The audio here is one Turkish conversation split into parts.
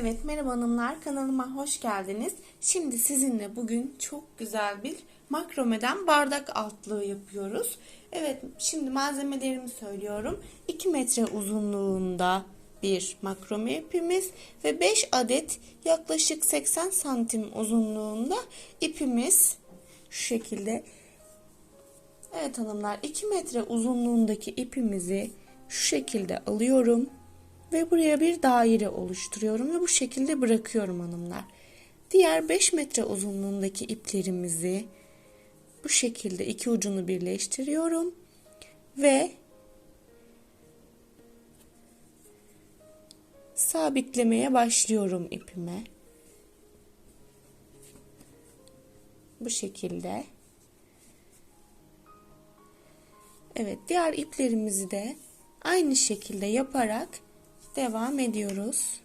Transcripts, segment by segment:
Evet merhaba hanımlar kanalıma hoş geldiniz. Şimdi sizinle bugün çok güzel bir makromeden bardak altlığı yapıyoruz. Evet şimdi malzemelerimi söylüyorum. 2 metre uzunluğunda bir makrome ipimiz ve 5 adet yaklaşık 80 santim uzunluğunda ipimiz şu şekilde. Evet hanımlar 2 metre uzunluğundaki ipimizi şu şekilde alıyorum ve buraya bir daire oluşturuyorum ve bu şekilde bırakıyorum hanımlar. Diğer 5 metre uzunluğundaki iplerimizi bu şekilde iki ucunu birleştiriyorum ve sabitlemeye başlıyorum ipime. Bu şekilde. Evet, diğer iplerimizi de aynı şekilde yaparak devam ediyoruz.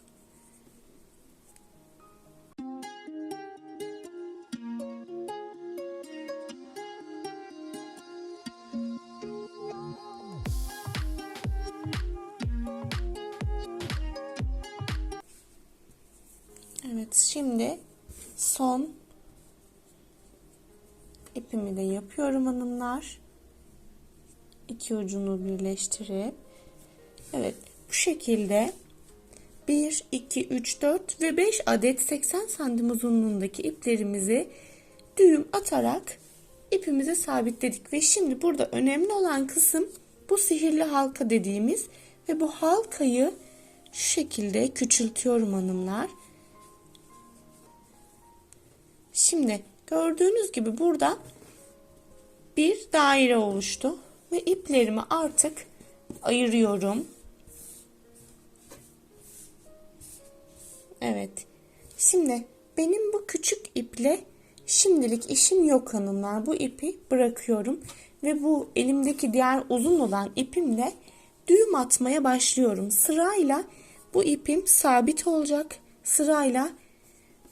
Evet şimdi son ipimi de yapıyorum hanımlar. İki ucunu birleştirip evet bu şekilde 1, 2, 3, 4 ve 5 adet 80 santim uzunluğundaki iplerimizi düğüm atarak ipimize sabitledik. Ve şimdi burada önemli olan kısım bu sihirli halka dediğimiz ve bu halkayı şu şekilde küçültüyorum hanımlar. Şimdi gördüğünüz gibi burada bir daire oluştu ve iplerimi artık ayırıyorum. Evet. Şimdi benim bu küçük iple şimdilik işim yok hanımlar. Bu ipi bırakıyorum ve bu elimdeki diğer uzun olan ipimle düğüm atmaya başlıyorum. Sırayla bu ipim sabit olacak. Sırayla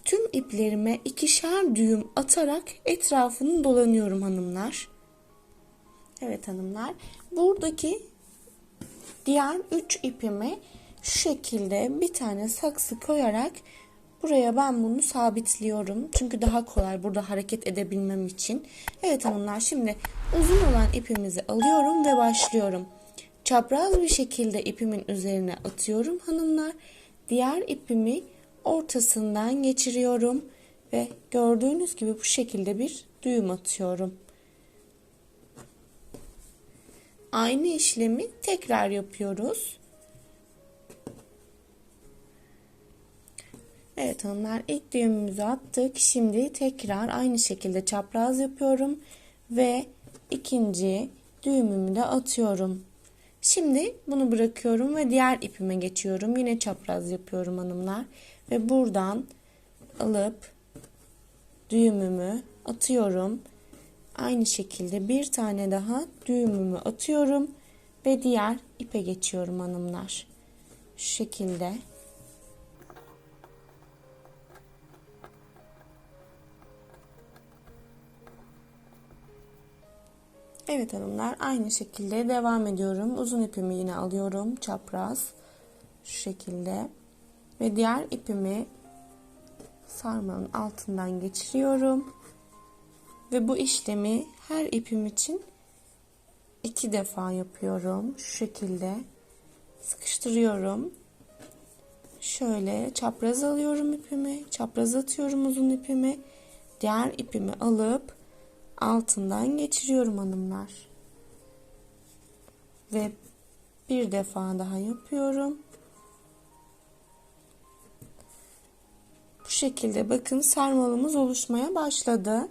tüm iplerime ikişer düğüm atarak etrafını dolanıyorum hanımlar. Evet hanımlar. Buradaki diğer 3 ipimi şu şekilde bir tane saksı koyarak buraya ben bunu sabitliyorum. Çünkü daha kolay burada hareket edebilmem için. Evet hanımlar şimdi uzun olan ipimizi alıyorum ve başlıyorum. Çapraz bir şekilde ipimin üzerine atıyorum hanımlar. Diğer ipimi ortasından geçiriyorum ve gördüğünüz gibi bu şekilde bir düğüm atıyorum. Aynı işlemi tekrar yapıyoruz. Evet hanımlar ilk düğümümüzü attık. Şimdi tekrar aynı şekilde çapraz yapıyorum ve ikinci düğümümü de atıyorum. Şimdi bunu bırakıyorum ve diğer ipime geçiyorum. Yine çapraz yapıyorum hanımlar ve buradan alıp düğümümü atıyorum. Aynı şekilde bir tane daha düğümümü atıyorum ve diğer ipe geçiyorum hanımlar. Şu şekilde. Evet hanımlar aynı şekilde devam ediyorum. Uzun ipimi yine alıyorum çapraz şu şekilde ve diğer ipimi sarmanın altından geçiriyorum. Ve bu işlemi her ipim için iki defa yapıyorum. Şu şekilde sıkıştırıyorum. Şöyle çapraz alıyorum ipimi, çapraz atıyorum uzun ipimi. Diğer ipimi alıp altından geçiriyorum hanımlar. Ve bir defa daha yapıyorum. Bu şekilde bakın sarmalımız oluşmaya başladı.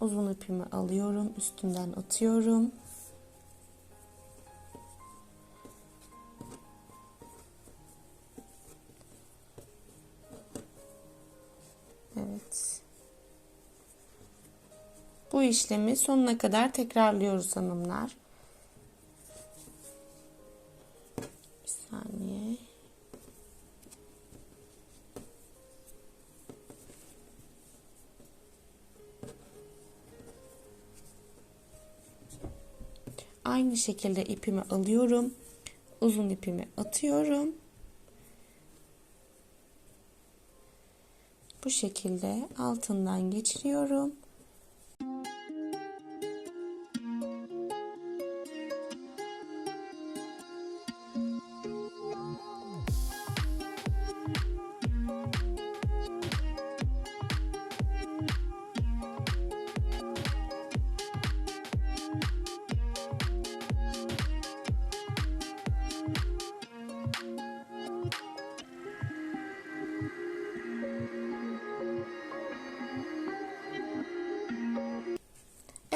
Uzun ipimi alıyorum, üstünden atıyorum. Evet. Bu işlemi sonuna kadar tekrarlıyoruz hanımlar. Bir saniye. aynı şekilde ipimi alıyorum. Uzun ipimi atıyorum. Bu şekilde altından geçiriyorum.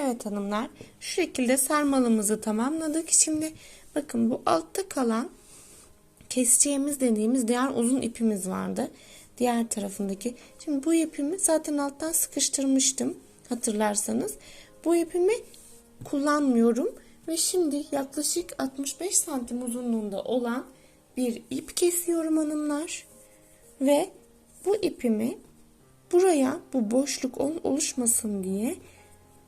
Evet hanımlar şu şekilde sarmalımızı tamamladık. Şimdi bakın bu altta kalan keseceğimiz dediğimiz diğer uzun ipimiz vardı. Diğer tarafındaki. Şimdi bu ipimi zaten alttan sıkıştırmıştım hatırlarsanız. Bu ipimi kullanmıyorum ve şimdi yaklaşık 65 santim uzunluğunda olan bir ip kesiyorum hanımlar. Ve bu ipimi buraya bu boşluk oluşmasın diye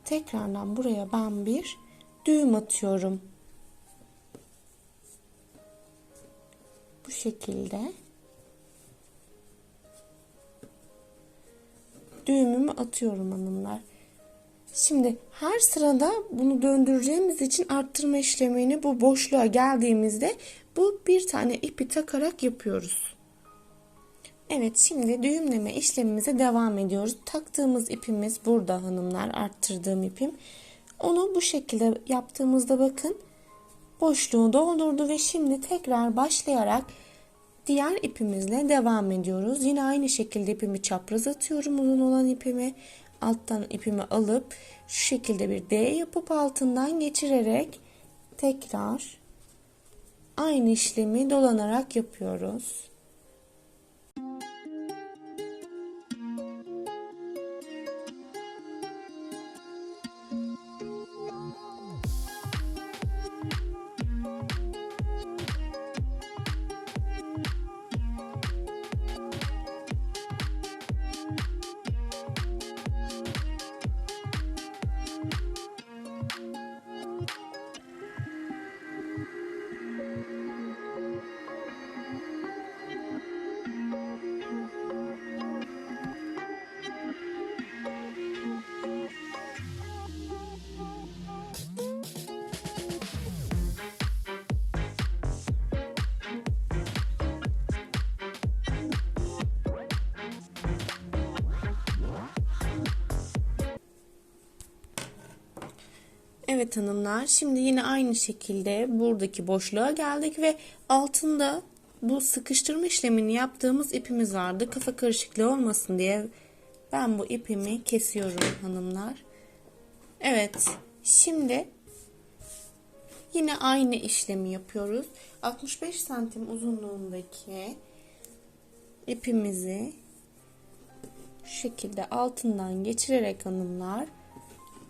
tekrardan buraya ben bir düğüm atıyorum. Bu şekilde düğümümü atıyorum hanımlar. Şimdi her sırada bunu döndüreceğimiz için arttırma işlemini bu boşluğa geldiğimizde bu bir tane ipi takarak yapıyoruz. Evet şimdi düğümleme işlemimize devam ediyoruz. Taktığımız ipimiz burada hanımlar arttırdığım ipim. Onu bu şekilde yaptığımızda bakın boşluğu doldurdu ve şimdi tekrar başlayarak diğer ipimizle devam ediyoruz. Yine aynı şekilde ipimi çapraz atıyorum uzun olan ipimi. Alttan ipimi alıp şu şekilde bir D yapıp altından geçirerek tekrar aynı işlemi dolanarak yapıyoruz. Evet hanımlar şimdi yine aynı şekilde buradaki boşluğa geldik ve altında bu sıkıştırma işlemini yaptığımız ipimiz vardı. Kafa karışıklığı olmasın diye ben bu ipimi kesiyorum hanımlar. Evet şimdi yine aynı işlemi yapıyoruz. 65 santim uzunluğundaki ipimizi şu şekilde altından geçirerek hanımlar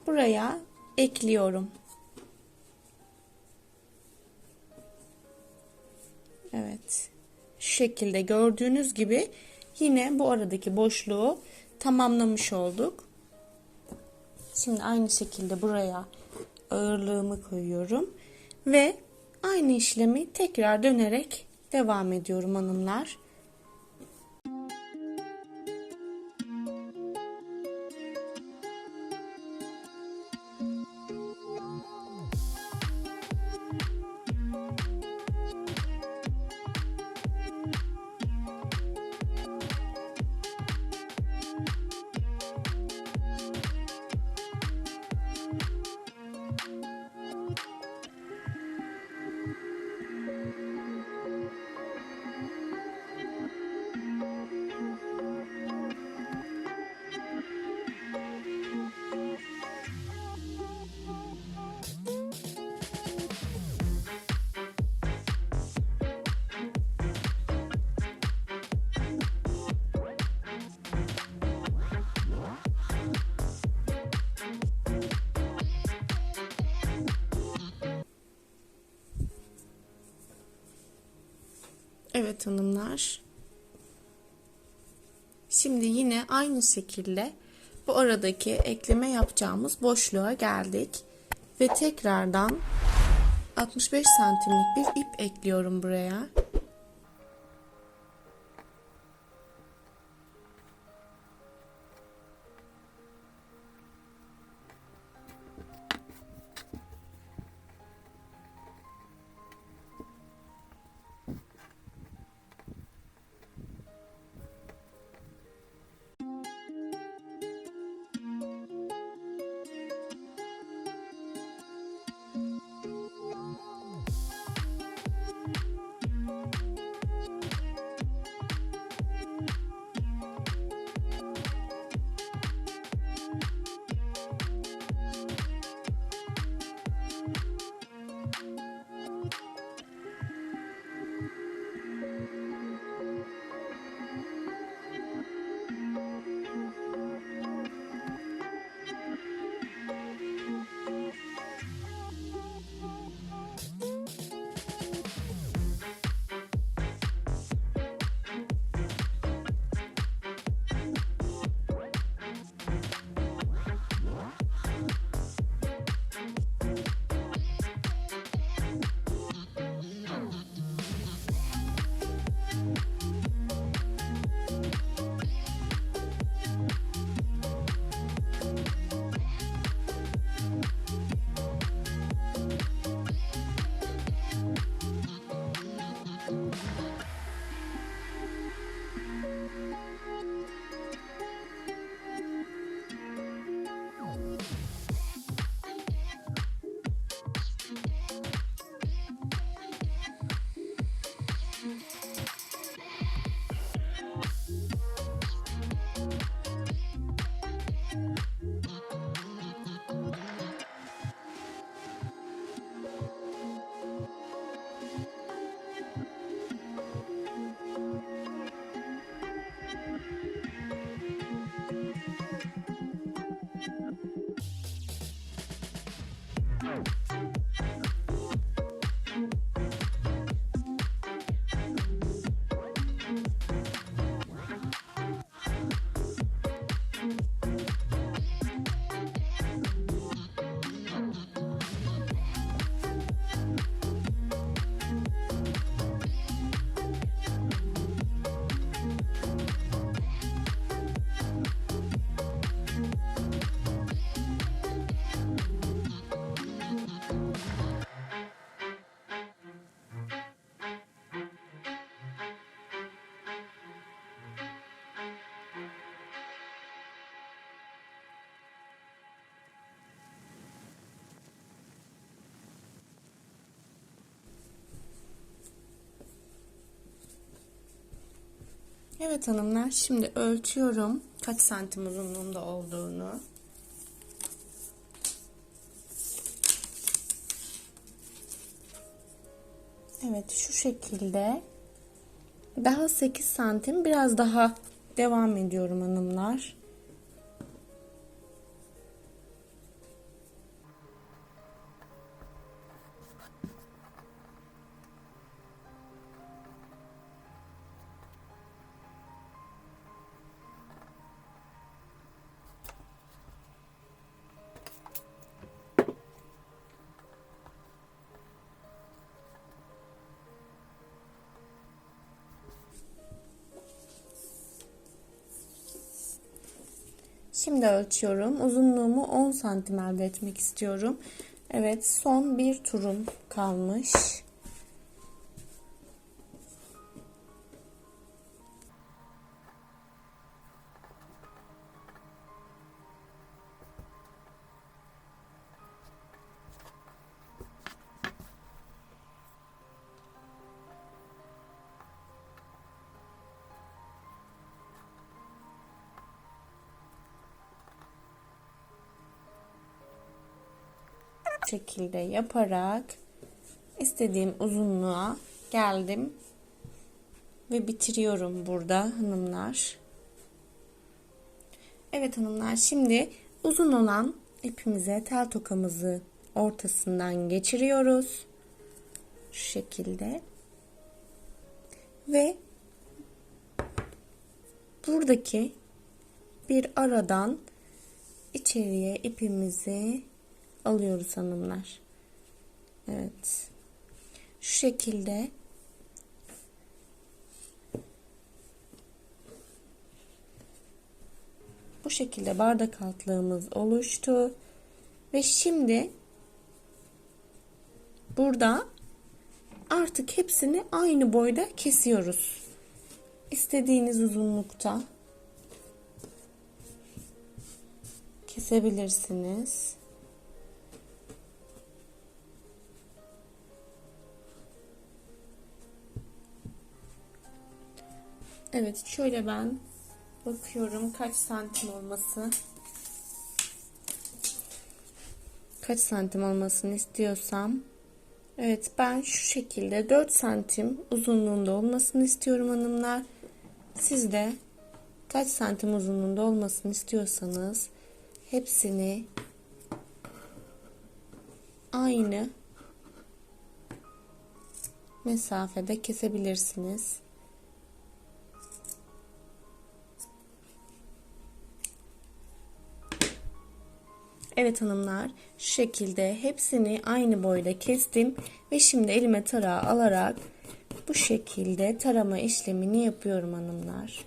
buraya ekliyorum. Evet. Şu şekilde gördüğünüz gibi yine bu aradaki boşluğu tamamlamış olduk. Şimdi aynı şekilde buraya ağırlığımı koyuyorum ve aynı işlemi tekrar dönerek devam ediyorum hanımlar. Evet hanımlar. Şimdi yine aynı şekilde bu aradaki ekleme yapacağımız boşluğa geldik. Ve tekrardan 65 santimlik bir ip ekliyorum buraya. Evet hanımlar şimdi ölçüyorum kaç santim uzunluğunda olduğunu. Evet şu şekilde. Daha 8 santim biraz daha devam ediyorum hanımlar. Şimdi ölçüyorum. Uzunluğumu 10 santim elde etmek istiyorum. Evet son bir turum kalmış. Şekilde yaparak istediğim uzunluğa geldim ve bitiriyorum burada hanımlar. Evet hanımlar şimdi uzun olan ipimize tel tokamızı ortasından geçiriyoruz. Şu şekilde. Ve buradaki bir aradan içeriye ipimizi alıyoruz hanımlar. Evet. Şu şekilde bu şekilde bardak altlığımız oluştu. Ve şimdi burada artık hepsini aynı boyda kesiyoruz. İstediğiniz uzunlukta kesebilirsiniz. Evet şöyle ben bakıyorum kaç santim olması. Kaç santim olmasını istiyorsam. Evet ben şu şekilde 4 santim uzunluğunda olmasını istiyorum hanımlar. Siz de kaç santim uzunluğunda olmasını istiyorsanız hepsini aynı mesafede kesebilirsiniz. Evet hanımlar şu şekilde hepsini aynı boyda kestim ve şimdi elime tarağı alarak bu şekilde tarama işlemini yapıyorum hanımlar.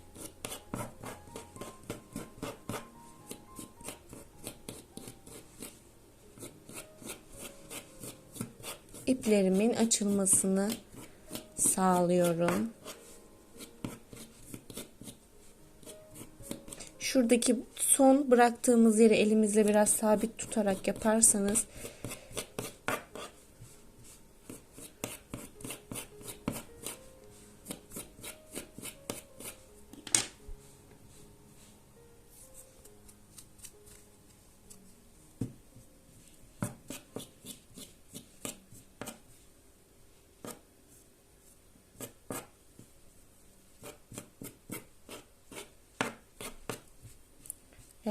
iplerimin açılmasını sağlıyorum. Şuradaki son bıraktığımız yeri elimizle biraz sabit tutarak yaparsanız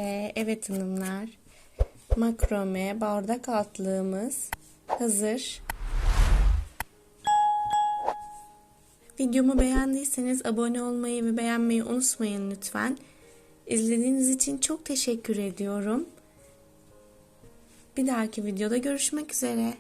Ve evet hanımlar makrome bardak altlığımız hazır. Videomu beğendiyseniz abone olmayı ve beğenmeyi unutmayın lütfen. İzlediğiniz için çok teşekkür ediyorum. Bir dahaki videoda görüşmek üzere.